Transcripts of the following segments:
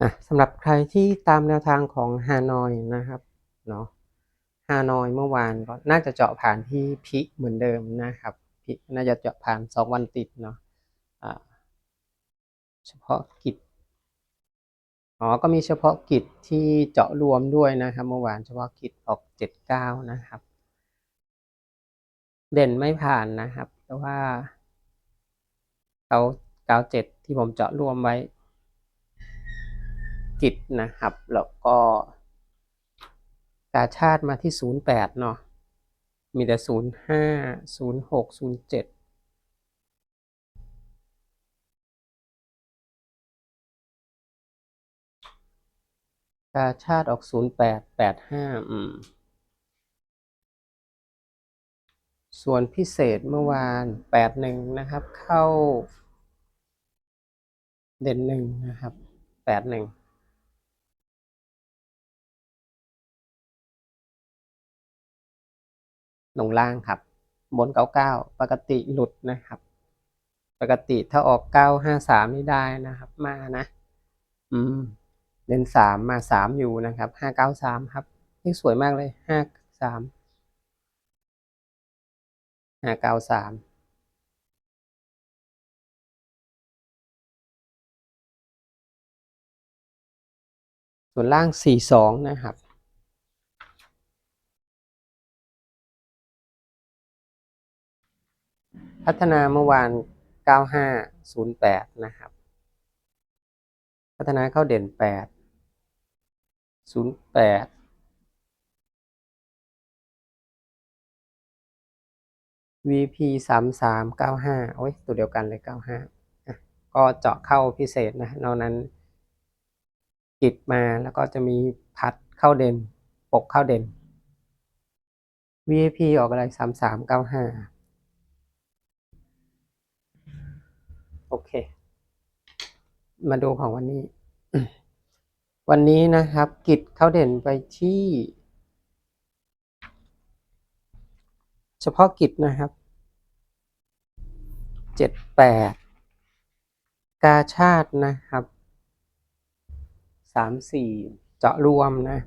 อะสำหรับใครที่ตามแนวทางของฮานอยนะครับเนาะฮานอยเมื่อวานก็น่าจะเจาะผ่านที่พิเหมือนเดิมนะครับพิน่าจะเจาะผ่านสองวันติดเนาะอ่าเฉพาะกิจอ๋อก็มีเฉพาะกิจที่เจาะรวมด้วยนะครับเมื่อวานเฉพาะกิจออกเจ็ดเก้านะครับ เด่นไม่ผ่านนะครับ แต่ว่าเขาเก้าเจ็ดที่ผมเจาะรวมไว้ กิจนะครับ แล้วก็กาชาติมาที่ศูนย์แปดเนาะมีแต่ศูนย์ห้าศูนย์หกศูนย์เจ็ดกาชาติออกศูนย์แปดแปดห้าอืม ส่วนพิเศษเมื่อวานแปดหนึ่งนะครับ เข้า เด่นหนึ่งนะครับแปดหนึ่ง ลงล่างครับ บนเก้าเก้าปกติหลุดนะครับ ปกติถ้าออกเก้าห้าสามนี่ได้นะครับ มานะ อืมเด่นสามมาสามอยู่นะครับห้าเก้าสามครับนี่สวยมากเลยห้าสามห้าเก้าสามส่วนล่างสี่สองนะครับ พัฒนาเมื่อวาน 9508 นะครับ พัฒนาเข้าเด่น 8 08ก้าห้าโอ้ย ตัวเดียวกันเลยเก้าห้าก็เจาะเข้าพิเศษนะ นอกนั้นกิดมาแล้วก็จะมีพัดเข้าเด่น ปกเข้าเด่น VAP ออกอะไราห้า โอเค มาดูของวันนี้ วันนี้นะครับ กิจเข้าเด่นไปที่ เฉพาะกิจนะครับเจ็ดแปดกาชาตินะครับสามสี่เจาะรวมนะ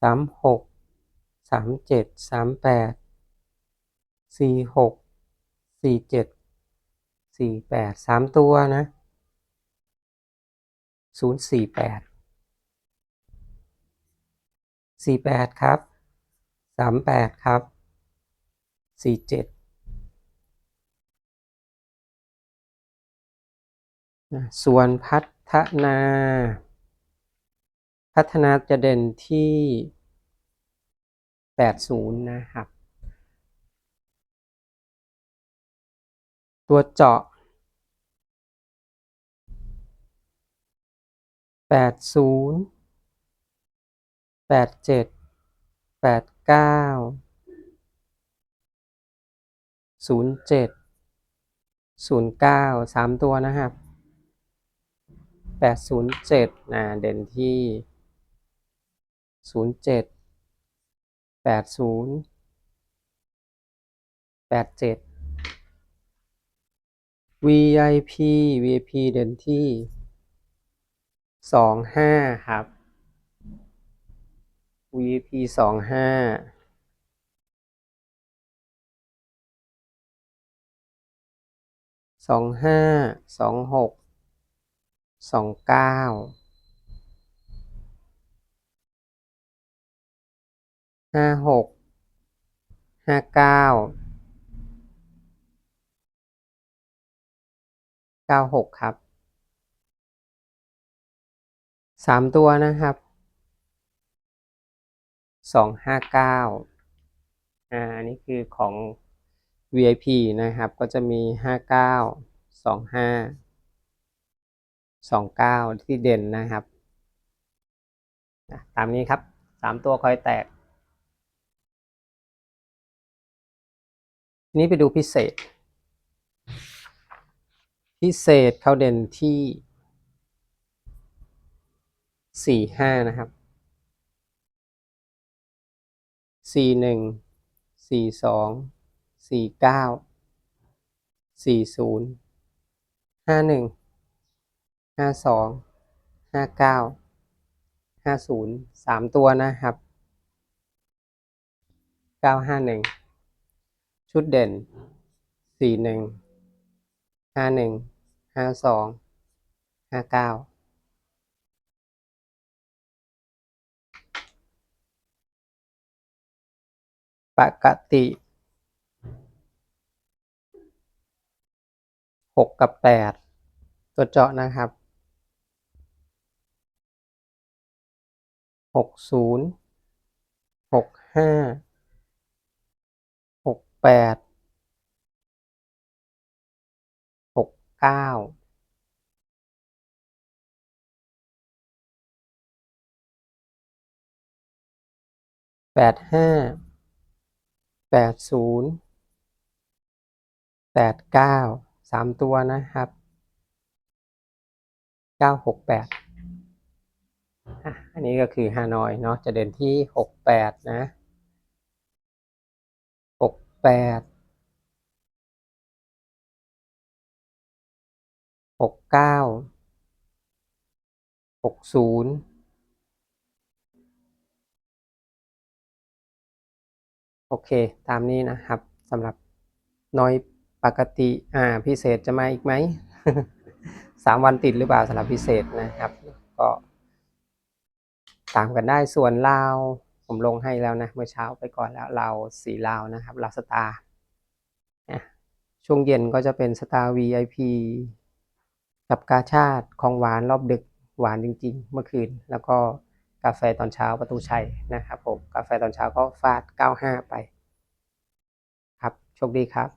สามหกสามเจ็ดสามแปดสี่หก สี่เจ็ดสี่แปดสามตัวนะศูนย์สี่แปดสี่แปดครับสามแปดครับสี่เจ็ดส่วนพัฒนา พัฒนาจะเด่นที่แปดศูนย์นะครับ ตัวเจาะ 80 87 89 07 09 3 ตัวนะครับ 807นะเด่นที่ 07 80 87 VIP VIP เด่นที่สองห้าครับ VIP สองห้าสองห้าสองหกสองเก้าห้าหกห้าเก้า เก้าหกครับสามตัวนะครับสองห้าเก้าอ่าอันนี้คือของ VIP นะครับ ก็จะมีห้าเก้าสองห้าสองเก้าที่เด่นนะครับ ตามนี้ครับสามตัวคอยแตกทีนี้ไปดูพิเศษ พิเศษเขาเด่นที่สี่ห้านะครับสี่หนึ่งสี่สองสี่เก้าสี่ศูนย์ห้าหนึ่งห้าสองห้าเก้าห้าศูนย์สามตัวนะครับเก้าห้าหนึ่งชุดเด่นสี่หนึ่ง ห้าหนึ่งห้าสองห้าเก้าปกติหกกับแปดตัวเจาะนะครับหกศูนย์หกห้าหกแปด เก้าแปดห้าแปดศูนย์แปดเก้าสามตัวนะครับเก้าหกแปดอันนี้ก็คือฮานอยเนาะจะเด่นที่หกแปดนะหกแปด หกเก้าหกศูนย์โอเค ตามนี้นะครับสำหรับน้อยปกติอ่าพิเศษจะมาอีกไหมสามวันติดหรือเปล่าสำหรับพิเศษนะครับ ก็ตามกันได้ส่วนลาวผมลงให้แล้วนะ เมื่อเช้าไปก่อนแล้วลาวสีลาวนะครับลาวสตาร์ช่วงเย็นก็จะเป็นสตาร์ VIP กับกาชาติของหวานรอบดึกหวานจริง ๆ เมื่อคืน แล้วก็กาแฟตอนเช้าประตูชัยนะครับผมกาแฟตอนเช้าก็ฟาด 95 ไป ครับโชคดีครับ